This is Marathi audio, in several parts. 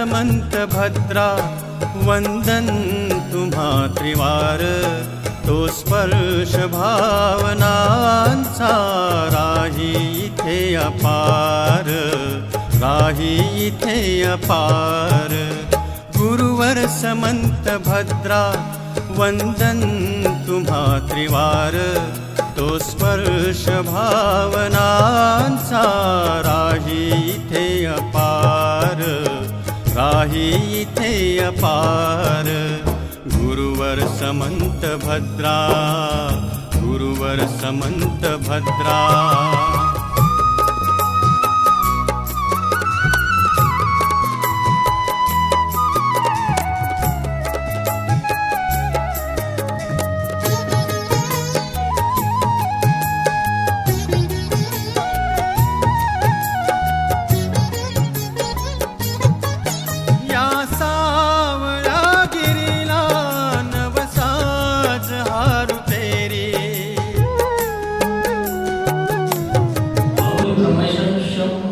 समंत भद्रा वंदन तुम्हा त्रिवार तो स्पर्श भावनांचा राही इथे अपार राही इथे अपार। गुरुवर समंत भद्रा वंदन तुम्हा त्रिवार तो स्पर्श भावनांचा राही इथे अपार। गुरुवर समंत भद्रा। गुरुवर समंत भद्रा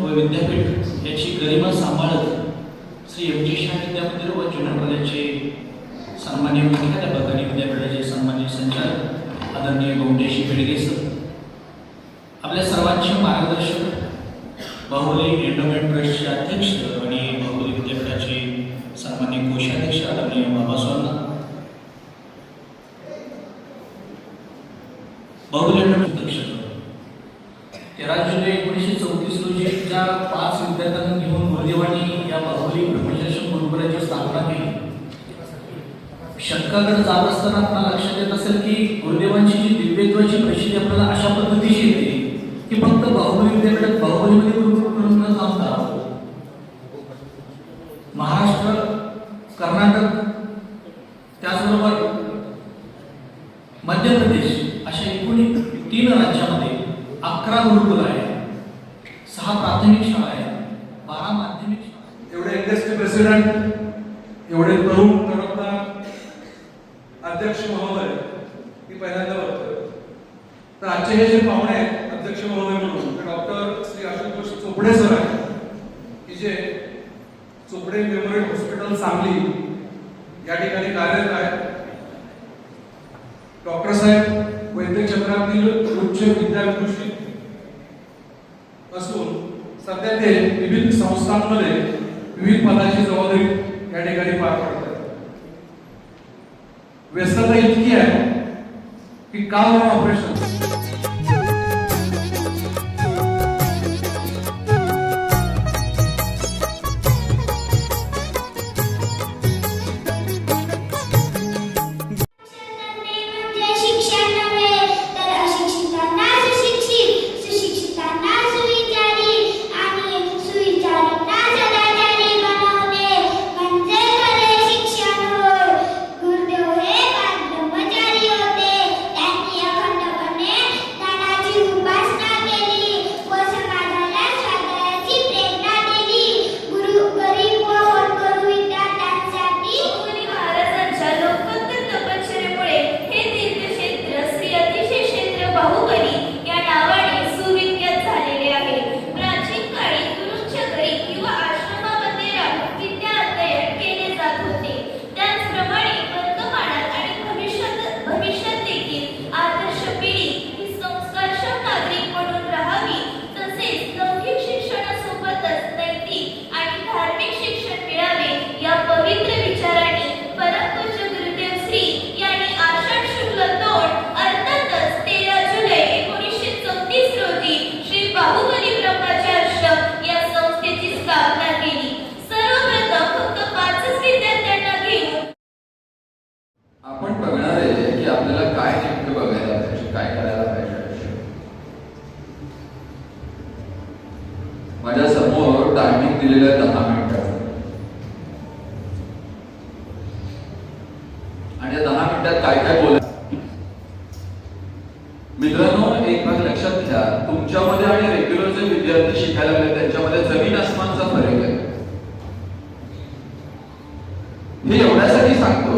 व विद्यापीठ याची गरिमा सांभाळत श्री एम जी शाह विद्यापीठ व जुन्या सन्मान्य मुख्याध्यापक आणि विद्यापीठाचे सन्मान्य संचालक आदरणीय गौंडेशी बेडगे सर आपल्या सर्वांचे मार्गदर्शक बाहुली एंडोमेंट ट्रस्टचे अध्यक्ष आणि बाहुली विद्यापीठाचे सन्मान्य कोषाध्यक्ष आदरणीय बाबासाहेबांना. बाहुली एंडोमेंट अध्यक्ष तेरा जुलै एकोणीसशे चौतीस रोजी ज्या पाच विद्यार्थ्यांना घेऊन गुरुदेवांनी या बाहुली ब्रह्मचर्य गुरुकुलाची स्थापना केली. शंकाकडे जात असताना आपल्याला लक्षात येत असेल की गुरुदेवांची जी दिव्यत्वाची प्रसिद्धी आपल्याला अशा पद्धतीची येते की फक्त बाहुबली विद्यापीठात बाहुबलीमध्ये गुरु अध्यक्ष महोदय मी पहिल्यांदा बघतोय तर आजचे हे जे पाहुणे आहेत अध्यक्ष महोदय म्हणून डॉक्टर श्री आशुतोष चोपडे सर आहेत की जे चोपडे मेमोरियल हॉस्पिटल सांगली या ठिकाणी कार्यरत आहेत. डॉक्टर साहेब वैद्य चक्रातील उच्च विद्याभूषित असून सध्या ते विविध संस्थांमध्ये विविध पदाची जबाबदारी या ठिकाणी पार पडतात. व्यस्तता इतकी आहे की काल ऑपरेशन आणि या दहा मिनिटात काय काय बोलायचं मित्रांनो एक भाग लक्षात घ्या. तुमच्यामध्ये आणि रेग्युलर जे विद्यार्थी शिकायला लागले त्यांच्यामध्ये जमीन आसमानचा फरक आहे. हे एवढ्यासाठी सांगतो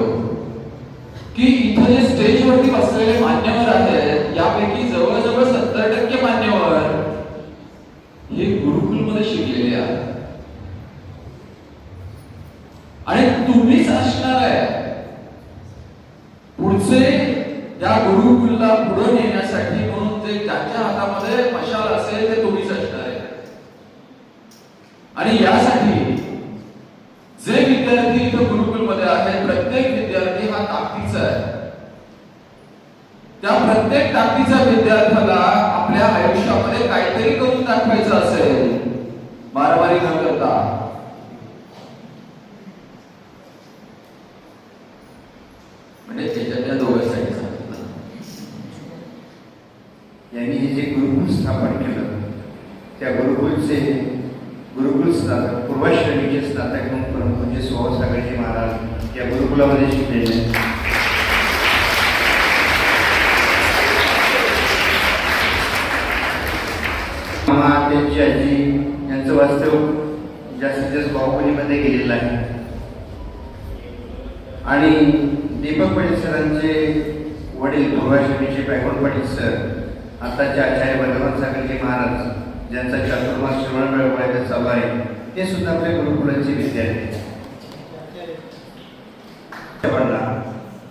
की इथं जे स्टेजवरती बसलेले मान्यवर आहेत यापैकी जवळजवळ सत्तर टक्के मान्यवर हे गुरुकुलमध्ये शिकलेले आहेत. तुम्हीच असणार आहे. पुढचे त्या गुरुकुलला पुढे नेण्यासाठी म्हणून ते त्यांच्या हातामध्ये मशाल असेल ते तुम्हीच असणार आहे. आणि यासाठी जे विद्यार्थी इथं गुरुकुलमध्ये आहेत प्रत्येक विद्यार्थी हा ताकदीचा आहे. त्या प्रत्येक ताकदीच्या विद्यार्थ्याला आपल्या आयुष्यामध्ये काहीतरी करून दाखवायचं असेल मारामारी न करता. म्हणजे त्याच्यातल्या त्या साईड सांगितलं यांनी हे जे गुरुकुल स्थापन केलं त्या गुरुकुलचे गुरुकुल स्नातक पूर्वाश्रमीचे स्नातक म्हणून परमपूज्य म्हणजे सुभाष सागरजी महाराज या गुरुकुलामध्ये शिकलेले त्यांची आजी यांचं वास्तव जास्तीत जास्त बाहुबलीमध्ये गेलेलं आहे. आणि दीपक पाटील सरांचे वडील पूर्वाश्रमीचे पैगोड पाटील सर आताचे आचार्य भगवान सागरजी महाराज ज्यांचा चातुर्मास श्रवण मिळवायचा चालू आहे ते सुद्धा आपल्या गुरुकुलांचे विद्यार्थी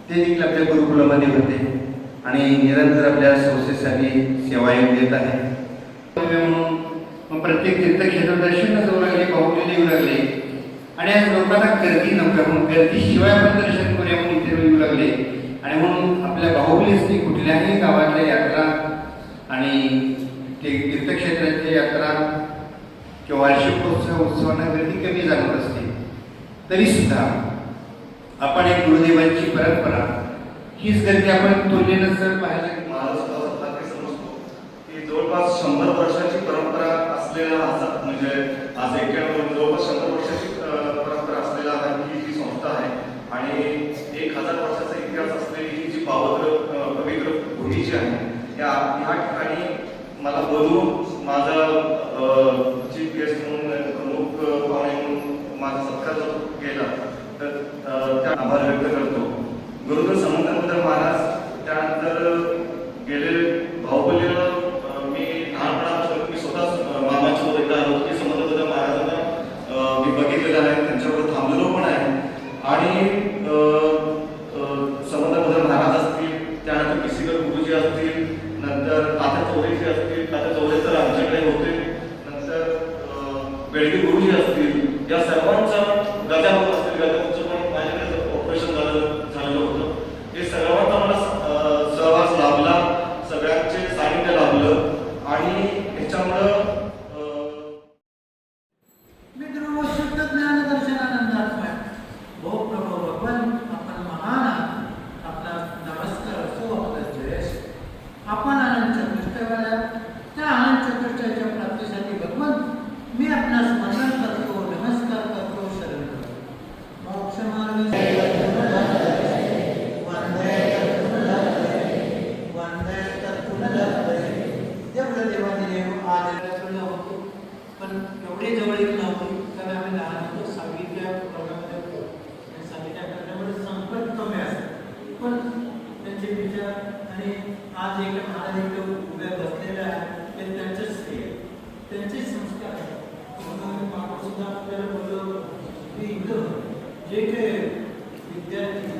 ते देखील आपल्या गुरुकुलामध्ये होते आणि निरंतर आपल्या संस्थेसाठी सेवा येऊन देत आहे म्हणून मग प्रत्येक तीर्थक्षेत्र दर्शन जाऊ लागले पाहुणे येऊ लागले. आणि आज लोकांना गर्दी नव्हत्या म्हणून गर्दीशिवाय आपण दर्शन मिळू लागले आणि म्हणून आपल्या बाहुबलीसनी कुठल्याही गावातल्या यात्रा आणि ते तीर्थक्षेत्राची यात्रा किंवा वार्षिकोत्सव उत्सवांना गर्दी कमी जाणवत असते. तरी सुद्धा आपण एक गुरुदेवांची परंपरा हीच गर्दी आपण तुलनेनं जर पाहायला समजतो. की जवळपास शंभर वर्षाची परंपरा असलेला हा म्हणजे आज एक्क्याण्णव जवळपास शंभर वर्षाची अं, परंपरा असलेला हा ही जी संस्था आहे आणि एक हजार वर्षाचा इतिहास असलेली ही जी पावत्र अं, पवित्र भूमी आहे. या या ठिकाणी मला बनवून माझा चीफ गेस्ट म्हणून प्रमुख पाहुणे म्हणून माझा सत्कार जो केला तर त्या आभार व्यक्त करतो. गुरुदेव समंतनंतर महाराज त्यानंतर आणि ह्याच्यामुळं अं, मित्र शुद्ध ज्ञान दर्शनानंदात्मय भो प्रभो भगवान आपण महान आहात. आपला नमस्कार असो आपला जयस आपण आनंद चतुष्टयाला त्या आनंद चतुष्टयाच्या प्राप्तीसाठी भगवान मी आपणास स्मरण करतो नमस्कार करतो शरण करतो मोक्ष मार्ग वंदे वंदे जेवढं देवाने देव आज होतो पण एवढे जवळीक नव्हती कारण आम्ही लहान होतो सहावीच्या वर्गामध्ये होतो आणि सहावीच्या वर्गामध्ये संपर्क कमी असतो पण त्यांचे विचार आणि आज एक महाराज इकडे उभ्या बसलेले आहेत ते त्यांचंच श्रेय आहे. त्यांचे संस्कार आहेत म्हणून आम्ही मागं सुद्धा आपल्याला बोललो की इथं जे काही विद्यार्थी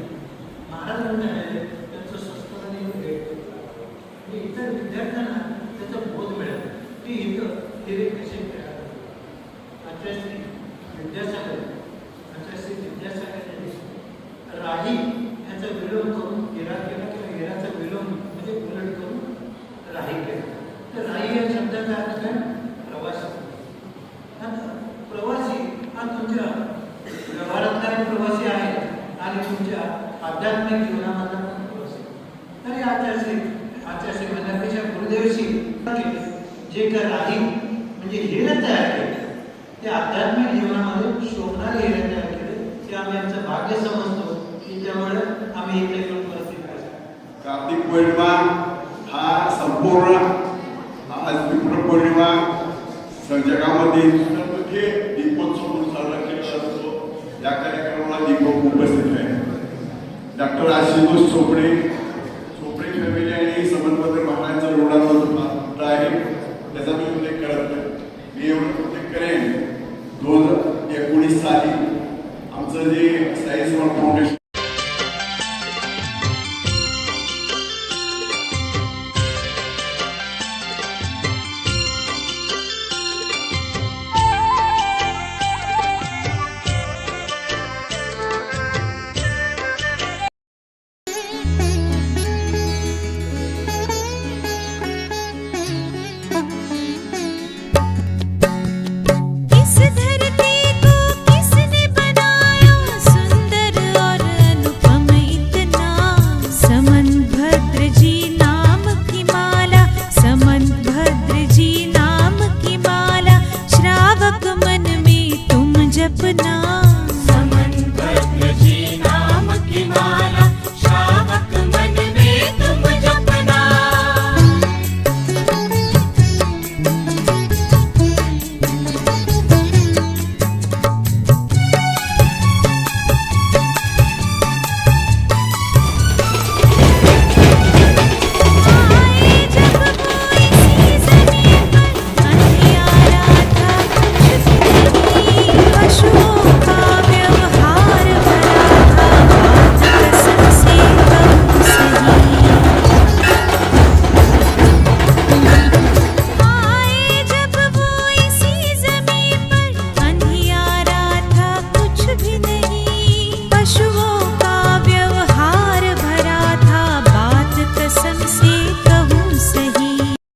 महाराजांना आहे त्यांचं संस्काराने भेट आणि इतर विद्यार्थ्यांना त्याचा बोध मिळेल की इथं हे कसे तयार होतात. आचार्य विद्यासागर आचार्य विद्यासागर यांनी राही याचा विलोम करून हिरा केला किंवा हिराचा विलोम म्हणजे उलट करून राही केला तर राही या शब्दाचा अर्थ काय प्रवासी आता प्रवासी हा तुमच्या व्यवहारातला एक प्रवासी आहे आणि तुमच्या आध्यात्मिक जीवनामधला पण प्रवासी तर या आचार्य आचार्य मंडळाच्या गुरुदेवशी केले जे काय राही म्हणजे हिरे तयार केले. ते आध्यात्मिक जीवनामध्ये शोभणारे हिरे तयार केले. ते आम्ही आमचं भाग्य समजतो की त्यामुळे आम्ही इथे येऊन परिस्थिती कार्तिक पौर्णिमा हा संपूर्ण आज विप्र पौर्णिमा जगामध्ये सर्वथे दीपोत्सव म्हणून साजरा केला जातो या कार्यक्रमाला दीपक उपस्थित आहे. डॉक्टर आशुतोष चोपडे